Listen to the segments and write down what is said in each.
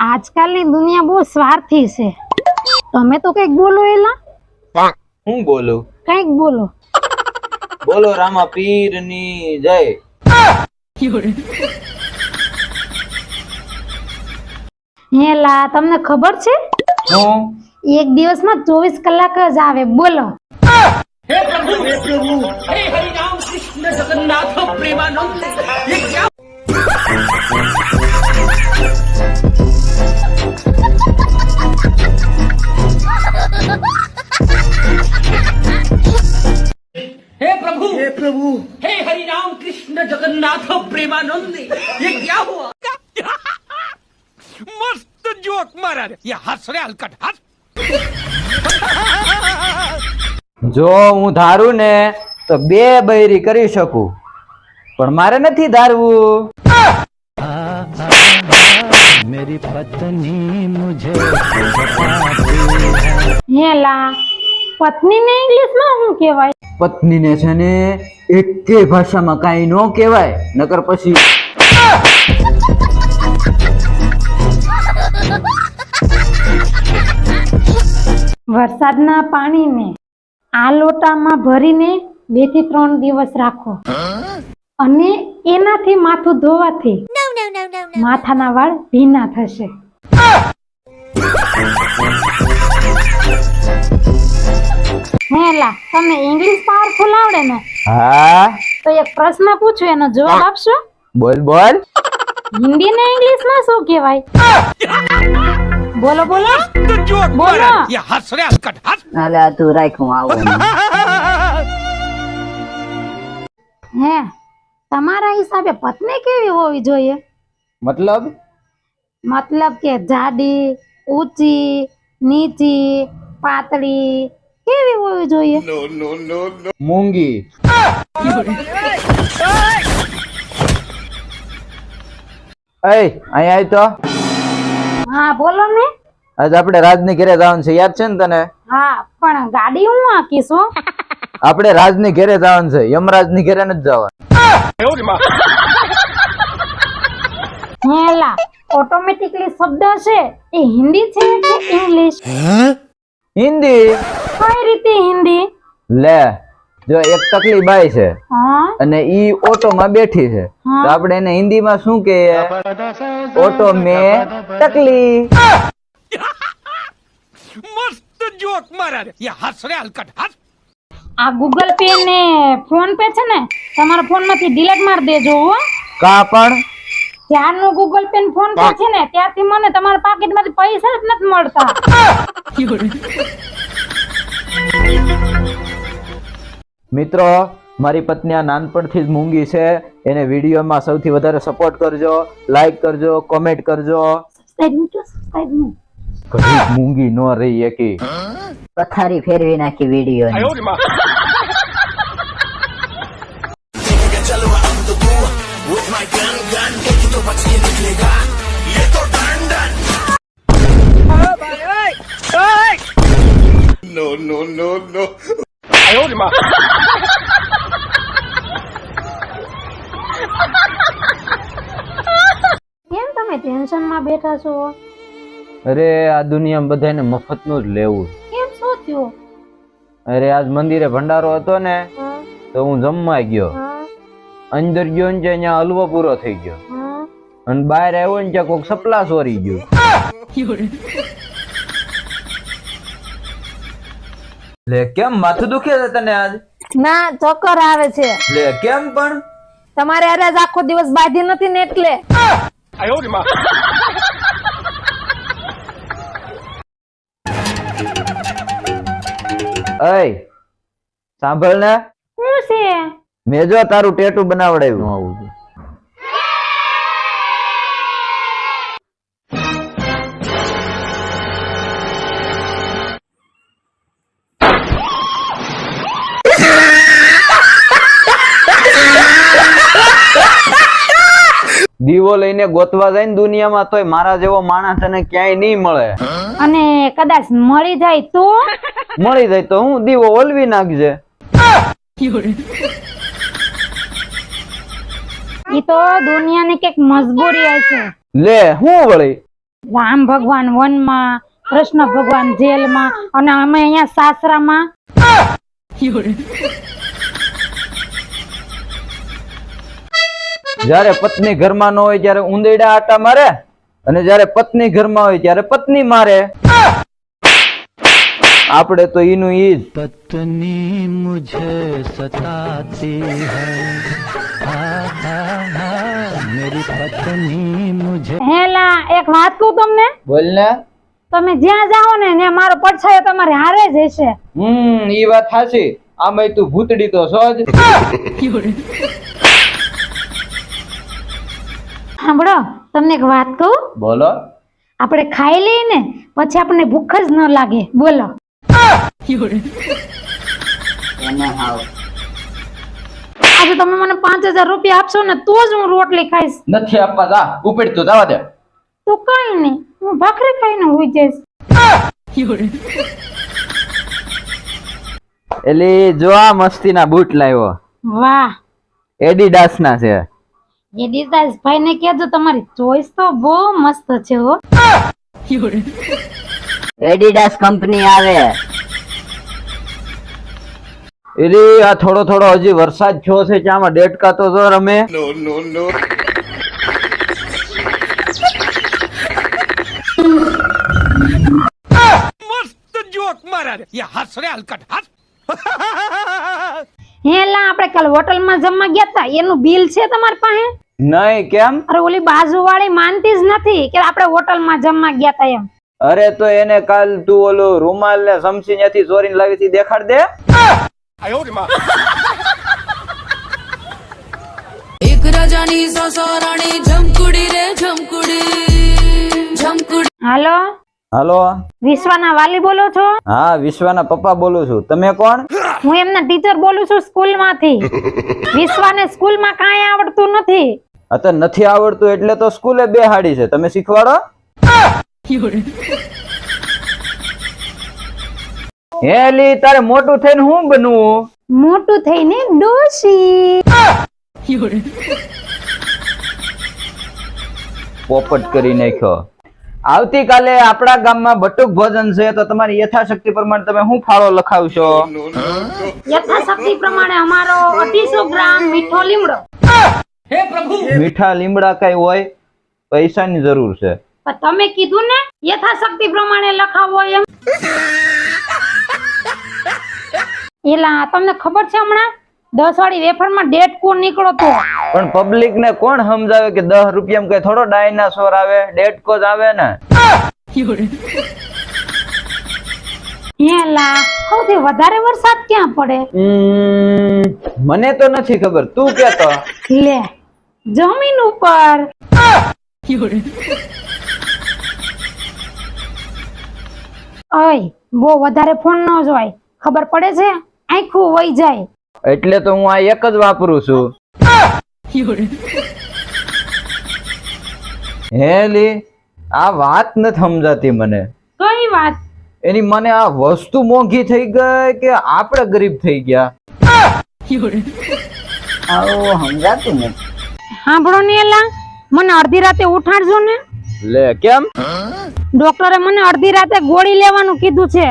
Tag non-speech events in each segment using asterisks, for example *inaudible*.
આજકાલની દુનિયા બહુ સ્વાર્થી છે. તમે તો કંઈક બોલો એલા. હું બોલું? કંઈક બોલો. બોલો રામા પીરની જય. હેલા તમને ખબર છે? હું? એક દિવસમાં ચોવીસ કલાક જ આવે બોલો. हे प्रभु हे प्रभु हे हरि राम कृष्ण जगन्नाथ प्रेमानंद ये क्या हुआ मस्त जोक मारा रे ये हंस रे हलकट हंस જો હું ધારું ને તો બે બૈરી કરી શકું પણ મારે નથી ધારવું હેલા પત્નીને ઇંગ્લિશમાં શું કહેવાય પત્નીને છે ને એકે ભાષામાં કાંઈ ન કહેવાય નકર પછી વરસાદના પાણીને આ લોટામાં ભરીને બેથી ત્રણ દિવસ રાખો. અને એનાથી માથું ધોવાથી માથાના વાળ ભીના થશે. *laughs* હેલા તમને ઇંગ્લિશ પાવરફુલ આવડે ને? હા? તો એક પ્રશ્ન પૂછું એનો જવાબ આપશો? બોલ બોલ. હિન્દી ને ઇંગ્લિશમાં શું કહેવાય? બોલો બોલો. બોલો. યે તું રાખું આવો. હે તમારા હિસાબે પત્ની કેવી હોવી જોઈએ? મતલબ? મતલબ કે જાડી ઊંચી નીચી પાતળી કેવી હોવી જોઈએ? મૂંગી. અહીંયા આય તો. હા બોલો ને. આજ આપણે રાજની ઘરે જવાનું છે. યાદ છે ને તને? હા પણ ગાડી હું આંકીશ હો. આપણે રાજની ઘરે જવાનું છે. યમરાજની ઘરે નથી જવાનું. હેલા ઓટોમેટિકલી શબ્દ છે. એ હિન્દી છે કે ઇંગ્લિશ હિન્દી? કઈ રીતે હિન્દી? લે જો એક તકલી બાઈ છે. અને ઈ ઓટો માં બેઠી છે. તો આપણે એને હિન્દી માં શું કહીએ? ઓટો મે તકલી મસ્ત જોક મારા યે હસ રે હલકટ હસ આ ગૂગલ પે ને ફોન પે છે ને તમારા ફોનમાંથી ડિલીટ માર દેજો હો. કા પણ? ત્યારનું ગૂગલ પે ને ફોન પે છે ને ત્યારથી મને તમારા પાકીટમાંથી પૈસા જ નથી મળતા. મિત્રો મારી પત્ની આ નાનપણથી જ મૂંગી છે. એને વિડીયોમાં સૌથી વધારે સપોર્ટ કરજો લાઈક કરજો કોમેન્ટ કરજો. મૂંગી ન રહી એકી. પથારી ફેરવી નાખી વીડિયો તમે ટેન્શનમાં બેઠા છો? અરે આ દુનિયામાં બધાને મફતનું જ લેવું. કેમ? શું થયું? અરે આજ મંદિરે ભંડારો હતો ને તો હું જમવા ગયો. અંદર ગયો ને ત્યાં હલવો પૂરો થઈ ગયો. અને બહાર આવ્યો ને ત્યાં કોક સપલા સોરી ગયો. લે કેમ માથું દુખે છે તને આજ? ના ચક્કર આવે છે. લે કેમ પણ? તમારે અરે આખો દિવસ બાંધી નથી ને એટલે. અય સાંભળ ને. શું છે? મેં જો તારું ટેટુ બનાવડાવ્યું. દીવો લઈને ગોતવા જાય ને દુનિયામાં તોય મારા જેવો માણસ તને ક્યાંય નહીં મળે. અને કદાચ મળી જાય તો? મળી જાય તો હું દીવો ઓલવી નાખજે. ઈ તો દુનિયાની કંઈક મજબૂરી હશે. લે હું વળી? રામ ભગવાન વનમાં કૃષ્ણ ભગવાન જેલમાં અને અમે અહીંયા સાસરામાં. જયારે પત્ની ઘરમાં ન હોય ત્યારે ઉંદરડા આટા મારે અને જયારે પત્ની ઘરમાં હોય ત્યારે પત્ની મારે. આપણે તો એનું ઈ પત્ની મુજે પત્ની એક વાત કહું તમને? બોલ ને. તમે જ્યાં જાઓ ને ત્યાં મારો પડછાયો તમારે હારે જ હશે. હમ ઈ વાત સાચી આમાં તું ભૂતડી તો સોજ *laughs* *laughs* સાંભળો તમને એક વાત કહું? બોલો. આપણે ખાઈ લઈએ ને પછી આપણને ભૂખ જ ન લાગે. બોલો. આજે તમે મને પાંચ હજાર રૂપિયા આપશો ને તો જ હું રોટલી ખાઈશ. નથી આપવા જા ઉપેડ તો જવા દે. તો કઈ નહીં હું ભાખરી ખાઈને હોઈ જઈશ. એટલે જો આ મસ્તીના બૂટ લાવ્યો. વાહ. એડિડાસ ના છે. એ દિલદાસભાઈ ને કેજો તમારી ચોઈસ તો બહુ મસ્ત છે હો. એડિડાસ કંપની આવે. એરે આ થોડો થોડો હજી વરસાદ થયો છે ચામાં ડેટકા તો રમે. નો મસ્ત જોક મારા યે હલકટ. હસ. હેલા આપણે કાલ હોટલમાં જમવા ગયા તા. એનું બિલ છે તમારી પાસે? નહીં કેમ? અરે ઓલી બાજુ વાળી માનતી જ નથી કે આપણે હોટલમાં જમવા ગયા તા એમ. અરે તો એને કાલ તું ઓલું રૂમાલ ને સમસી ત્યાંથી ચોરીને લાવી હતી દેખાડ દે. એક રાજાની સસરાણી ઝમકુડી જમકુડી રે ઝમકુડી ઝમકુડી હાલો? હાલો? વિશ્વાના વાલી બોલો છો? હા વિશ્વાના પપ્પા બોલું છું. તમે કોણ? હું. એમના ટીચર બોલું છું સ્કૂલમાંથી. *laughs* વિશ્વાને સ્કૂલમાં કાંઈ આવડતું નથી. અત્યારે નથી આવડતું એટલે તો સ્કૂલે બેહાડી છે. તમે શીખવાડો? હેલી તારે મોટું થઈને હું બનવું? મોટું થઈને ડોશી. પોપટ કરી નાખ્યો. આવતીકાલે આપણા ગામમાં બટુક ભોજન છે તો તમારી યથાશક્તિ પ્રમાણે તમે શું ફાળો લખાવશો? યથાશક્તિ પ્રમાણે અમારો અઢીસો ગ્રામ મીઠો લીમડો. મીઠા લીમડા કઈ હોય પૈસાની જરૂર છે. તમે કીધું ને યથાશક્તિ પ્રમાણે લખાવો એમ. એલા તમને ખબર છે હમણાં? દસ વાળી વેફરમાં ડેટ કોણ નીકળો તો? પણ પબ્લિક ને કોણ સમજાવે કે દસ રૂપિયા કઈ થોડો ડાયનાસોર આવે? ડેટકો જ આવે ને? હેલા સૌથી વધારે વરસાદ ક્યાં પડે? મને તો નથી ખબર. તું કેતો. લે જમીન ઉપર. ઓય બહુ વધારે ફોન ન હોય ખબર પડે છે? આખું વહી જાય. એટલે તો હું આ એક જ વાપરું છું. હેલી આ વાત નથી સમજાતી મને. કઈ વાત? એની મને આ વસ્તુ મોંઘી થઈ ગઈ કે આપણે ગરીબ થઈ ગયા? આવું સમજાતું નથી. સાંભળો ને એલા મને અડધી રાતે ઉઠાડજો ને. લે કેમ? ડોક્ટરે મને અડધી રાતે ગોળી લેવાનું કીધું છે.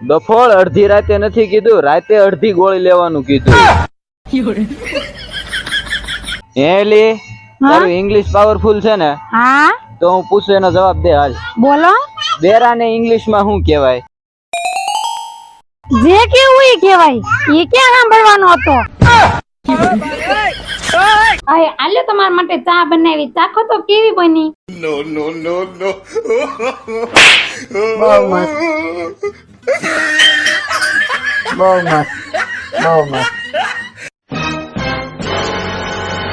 બફોળ અડધી રાતે નથી કીધું રાતે અડધી ગોળી લેવાનું કીધું. એલી તારું ઇંગ્લિશ પાવરફુલ છે ને? હા? તો હું પૂછું એનો જવાબ દે હાલ બોલો. બેરાને ઇંગ્લિશમાં શું કહેવાય? જે કેવું એ કહેવાય. એ ક્યાં સાંભળવાનો હતો? અય આલ્યો તમારા માટે ચા બનાવી. ચાખો તો કેવી બની? બહુ મસ્ત. બહુ મસ્ત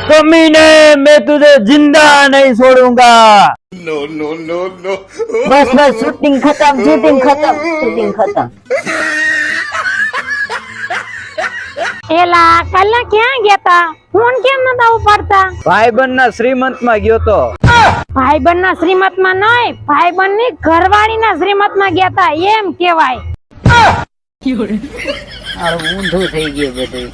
કમીને મેં તુજે જિંદા નહીં છોડુંગા. નો નો નો નો બસ બસ શૂટિંગ ખતમ શૂટિંગ ખતમ શૂટિંગ ખતમ. એલા કલ્લા ક્યાં ગયા તા? ફોન કેમ નતા ઉપાડતા? ભાઈબંધ ના શ્રીમંતમાં ગયો તો. ભાઈબંધ ના શ્રીમતમાં નહીં ભાઈબંધની ઘરવાળી ના શ્રીમતમાં ગયા તા એમ કેવાય ઊંધું થઈ ગયું બધું.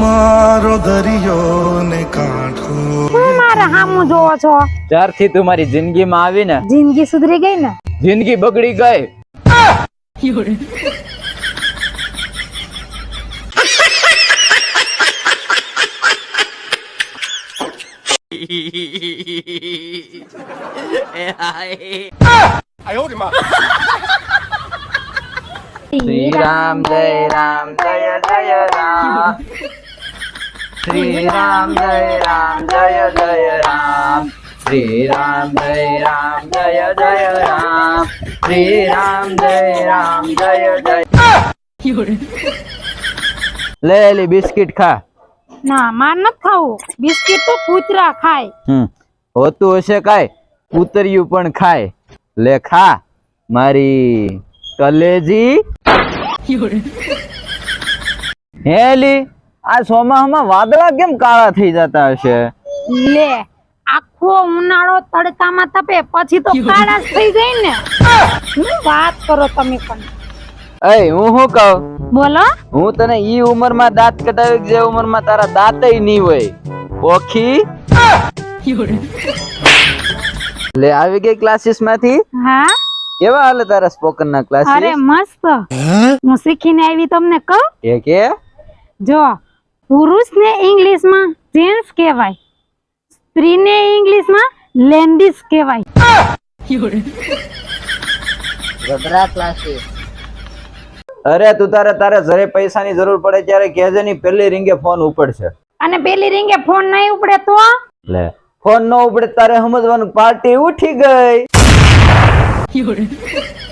મારો દરિયો ને કાંઠો. હું મારે હામું જોવો છો? ત્યારથી તું મારી જિંદગીમાં આવી ને જિંદગી સુધરી ગઈ ને? જિંદગી બગડી ગઈ. 有人， શ્રી રામ જય રામ જય જય રામ શ્રી રામ જય રામ જય જય રામ શ્રી રામ જય રામ જય જય રામ શ્રી રામ જય રામ જય જય 有人， લે એલી બિસ્કિટ ખા ના માર નથી ખાવું. બિસ્કિટ તો કૂતરા ખાય. હમ હોતું હશે કાય કૂતરિયું પણ ખાય. લે ખા મારી કલેજી. હેલી આ ચોમાસામાં વાદળા કેમ કાળા થઈ જતા હશે? લે આખો ઉનાળો તડકામાં તપે પછી તો કાળા થઈ જાય ને. વાત કરો તમે પણ. એ હું શું કહું? બોલો. હું તને ઈ ઉંમરમાં દાંત કટાવી જે ઉંમરમાં તારા દાંતય નહીં હોય? ઓખી? લે આવી ગઈ ક્લાસીસમાંથી? હા. કેવા હાલે તારા સ્પોકન ના ક્લાસીસ અરે મસ્ત. હું શીખીને આવી તમને કહું. કે કે? જો પુરુષ ને ઇંગ્લિશમાં જેન્ટ્સ કહેવાય. સ્ત્રી ને ઇંગ્લિશમાં લેન્ડિસ કહેવાય. ગબરા ક્લાસીસ અરે તું તારે તારે જરે પૈસાની જરૂર પડે ત્યારે કહેજે ની પેલી રીંગે ફોન ઉપડશે. અને પેલી રીંગે ફોન નહીં ઉપડે તો? લે ફોન ન ઉપડે તારે સમજવાનું પાર્ટી ઉઠી ગઈ. *laughs*